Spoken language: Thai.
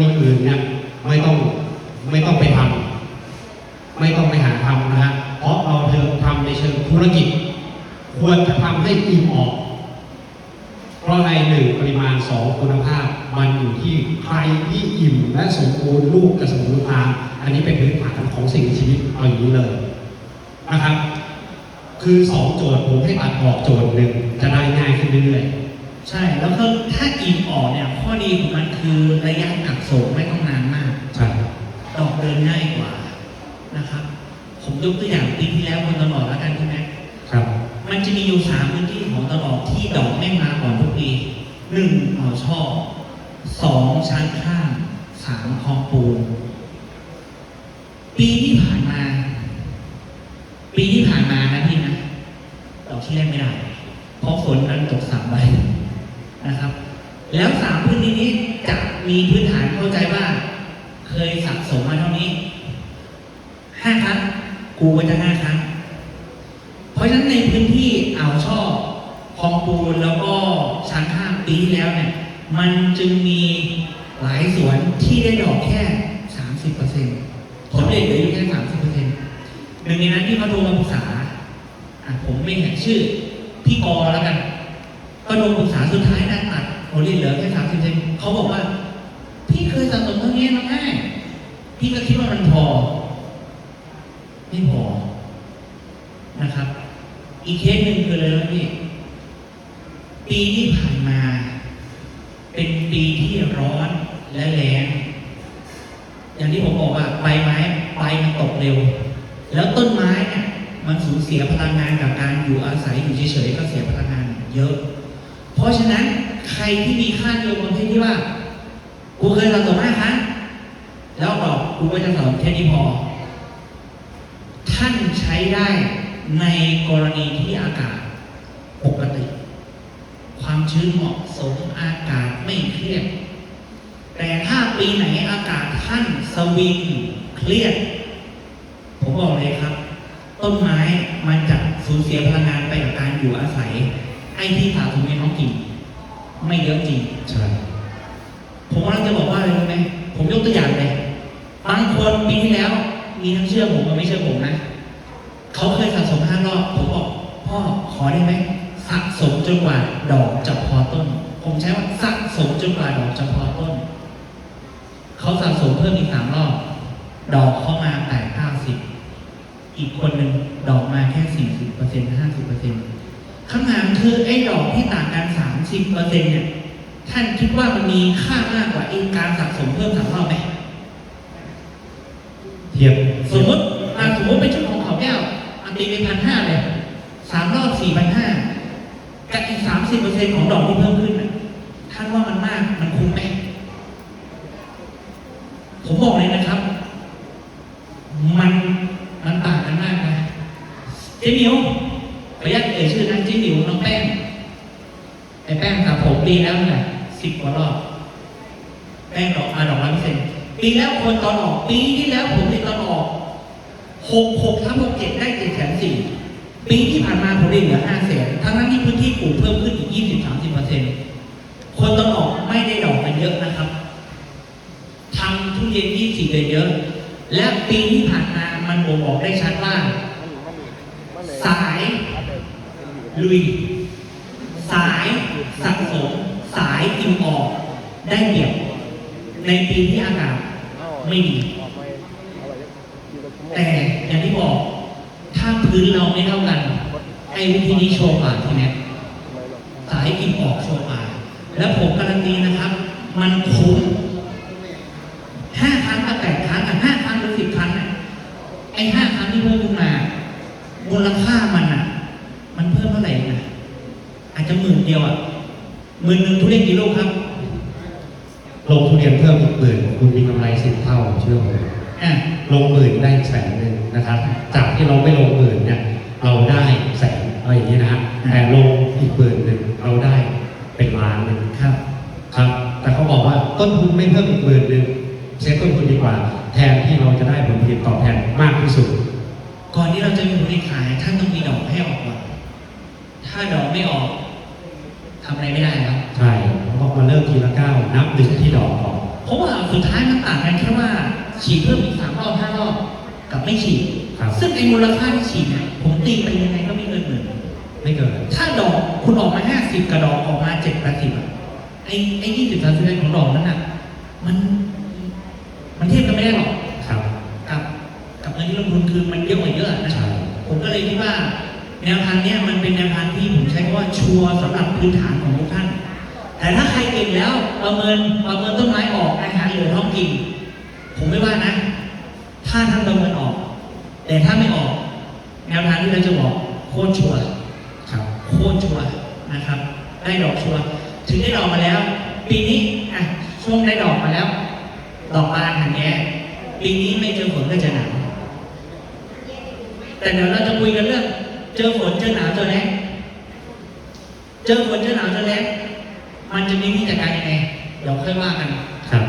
ณีอื่นเนี่ยไม่ต้องไม่ต้องไปทำไม่ต้องไปหาทำนะฮะเพราะเราเธอทำในเชิงธุรกิจ ควรจะทำให้อิ่มออก เพราะในหนึ่งปริมาณสองคุณภาพ มันอยู่ที่ใครที่อิ่มและสมบูรณ์ลูกจะสมบูรณ์ตาอันนี้เป็นพื้นฐานของสิ่งชีวิตเอาอย่างนี้เลยนะครับ คือสองโจทย์ผมให้ตัดออกโจทย์หนึ่งจะได้ง่ายขึ้นเรื่อย ใช่ แล้วก็ถ้าอิ่มออกเนี่ย ข้อดีของมันคือระยะกักโสมไม่ต้องนานมากๆใช่ดอกเดินง่ายกว่านะครับ ผมยกตัวอย่างปีที่แล้วคนตลอดแล้วกันใช่ไหมครับ มันจะมีอยู่สามพื้นที่ของตลอดที่ดอกไม่มาก่อนทุกปีหนึ่งอ่าวช่อสองชั้นข้างสามคลองปูน ปีที่ผ่านมา ปีที่ผ่านมานะพี่นะดอกที่แรกไม่ได้ เพราะฝนนั้นตกสามใบนะครับ แล้วสามพื้นที่นี้จะมีพื้นฐานเข้าใจว่า เคยสะสมมาเท่านี้ห้าครั้งกูก็จะห้าครั้ง เพราะฉะนั้นในพื้นที่อ่าวช่อคลองปูนแล้วก็ช้างข้ามปีแล้วเนี่ย มันจึงมีหลายสวนที่ได้ดอกแค่30%ผลผลิตเหลืออยู่แค่30%หนึ่งในนั้นที่เขาโทรมาปรึกษาผมไม่เห็นชื่อพี่กอแล้วกัน ก็โทรปรึกษาสุดท้ายนะ ตัดผลผลิตเหลือแค่30%เขาบอกว่า พี่เคยสะสมเท่านี้นะแม่พี่ก็คิดว่ามันพอ ไม่พอนะครับ อีกเคสหนึ่งคืออะไรนะพี่ ปีที่ผ่านมา เป็นปีที่ร้อนและแรงอย่างที่ผมบอกว่าใบไม้ใบมันตกเร็ว แล้วต้นไม้เนี่ยมันสูญเสียพลังงานกับการอยู่อาศัยอยู่เฉยๆก็เสียพลังงานเยอะ เพราะฉะนั้นใครที่มีค่านิยมประเภทที่ว่า กูเคยสะสมห้าครั้งแล้วบอกกูก็จะสะสมแค่นี้พอ ท่านใช้ได้ในกรณีที่อากาศปกติ ความชื้นเหมาะสมอากาศไม่เครียด แต่ถ้าปีไหนอากาศท่านสวิงเครียด ผมบอกเลยครับ ต้นไม้มันจะสูญเสียพลังงานไปกับการอยู่อาศัย ไอ้ที่สะสมในท้องถิ่นไม่เยอะจริง ใช่ ผมกำลังจะบอกว่าอะไรรู้ไหมผมยกตัวอย่างเลยบางคนปีที่แล้ว มีทั้งเชื่อผมกับไม่เชื่อผมนะเขาเคยสะสมห้ารอบผมบอกพ่อขอได้ไหมสะสมจนกว่าดอกจะพอต้น ผมใช้ว่าสะสมจนกว่าดอกจะพอต้น เขาสะสมเพิ่มอีกสามรอบ ดอกเขามาแปดเก้าสิบอีกคนหนึ่งดอกมาแค่สี่สิบเปอร์เซ็นต์ห้าสิบเปอร์เซ็นต์ คำถามคือไอ้ดอกที่ต่างกันสามสิบเปอร์เซ็นต์เนี่ย ท่านคิดว่ามันมีค่ามากกว่าไอ้การสะสมเพิ่มสามรอบไหมเทียบสมมติอะสมมติเป็นชุดของเขาแก้วอันตีเป็นพันห้าเลยสามรอบสี่พันห้ากับอีกสามสิบเปอร์เซ็นต์ของดอกที่เพิ่มขึ้นน่ะท่านว่ามันมากมันคุ้มไหมผมบอกเลยนะครับ มันมันต่างกันมากนะเจ๊หมิว ขออนุญาตเอ่ยชื่อนะเจ๊หมิวน้องแป้งไอ้แป้งสระผมปีแล้วเนี่ยสิบกว่ารอบแป้งดอกมาดอกร้อยเปอร์เซ็นต์ปีแล้วคนตอนออก ปีที่แล้วผมติดตอนออกหกหกทับหกเจ็ดได้เจ็ดแสนสี่ปีที่ผ่านมาผมได้เหลือห้าแสนทั้งนั้นที่พื้นที่ปลูกเพิ่มขึ้นอีกยี่สิบสามสิบเปอร์เซ็นต์คนตอนออกไม่ได้ดอกกันเยอะนะครับทำทุเรียนยี่สิบเลยเยอะ และปีที่ผ่านมามันบ่งบอกได้ชัดว่าสาย ลุย สายสะสมสายกินออก ได้เปรียบในปีที่อากาศไม่ดี แต่อย่างที่บอก ถ้าพื้นเราไม่เท่ากัน ไอ้วิธีนี้โชว์กว่าทีเนี้สายกินออกโชว์กว่าแล้วผมการันตีนะครับ มันคุ้มห้าครั้งกับแปดครั้งกับห้าครั้งหรือสิบครั้งน่ะไอ้ห้าครั้งที่เพิ่มขึ้นมามูลค่ามันอะ มันเพิ่มเท่าไหร่นะอาจจะหมื่นเดียวอะหมื่นหนึ่งทุเรียนกี่ลูกครับลงทุเรียนเพิ่มอีกหมื่นคุณมีกำไรสิบเท่าเชื่อผมอะลงหมื่นได้แสนหนึ่งนะครับ จากที่เราไม่ลงหมื่นเนี่ยเราได้แสนอะไรอย่างนี้นะฮะแต่ลงอีกหมื่นหนึ่งเราได้เป็นล้านหนึ่งครับครับ แต่เขาบอกว่าต้นทุนไม่เพิ่มอีกหมื่นหนึ่งเซฟต้นทุนดีกว่า แทนที่เราจะได้ผลผลิตตอบแทนมากที่สุด ก่อนที่เราจะมีผลผลิตขายท่านต้องมีดอกให้ออกก่อนถ้าดอกไม่ออกทำอะไรไม่ได้แล้วใช่เขาบอกมาเริ่มทีละก้าวนับดึงที่ดอกก่อนผราะว่าสุดท้ายมันต่างกันแค่ว่า ฉีดเพิ่มอีกสามรอบห้ารอบกับไม่ฉีดครับซึ่งไอ้มูลค่าที่ฉีดเนี่ยผมตีไปยังไงก็ไม่เกินหมื่นไม่เกินถ้าดอกคุณออกมาห้าสิบกระดอกออกมาเจ็ดแปดสิบอะไอ้ไอ้ยี่สิบสามสิบของดอกนั้นอะมัน มันเทียบกันไม่ได้หรอกครับกับกับเงินที่ลงทุนคือมันเยอะกว่าเยอะนะใช่ผมก็เลยคิดว่า แนวทางเนี้ยมันเป็นแนวทางที่ผมใช้คำว่าชัวร์สำหรับพื้นฐานของทุกท่าน แต่ถ้าใครเก่งแล้วประเมินประเมินต้นไม้ออกอาหารเหลือท้องกิน ผมไม่ว่านะ ถ้าท่านประเมินออก แต่ถ้าไม่ออก แนวทางที่เราจะบอกโคตรชัวร์ครับโคตรชัวร์นะครับ ได้ดอกชัวร์ถึงได้ดอกมาแล้ว ปีนี้อะช่วงได้ดอกมาแล้ว ดอกบานหันแย้ปีนี้ไม่เจอฝนก็จะหนาวแต่เดี๋ยวเราจะคุยกันเรื่อง เจอฝนเจอหนาวเจอแล้งเจอฝนเจอหนาวเจอแล้งมันจะมีวิธีจัดการยังไงเดี๋ยวค่อยว่ากันครับ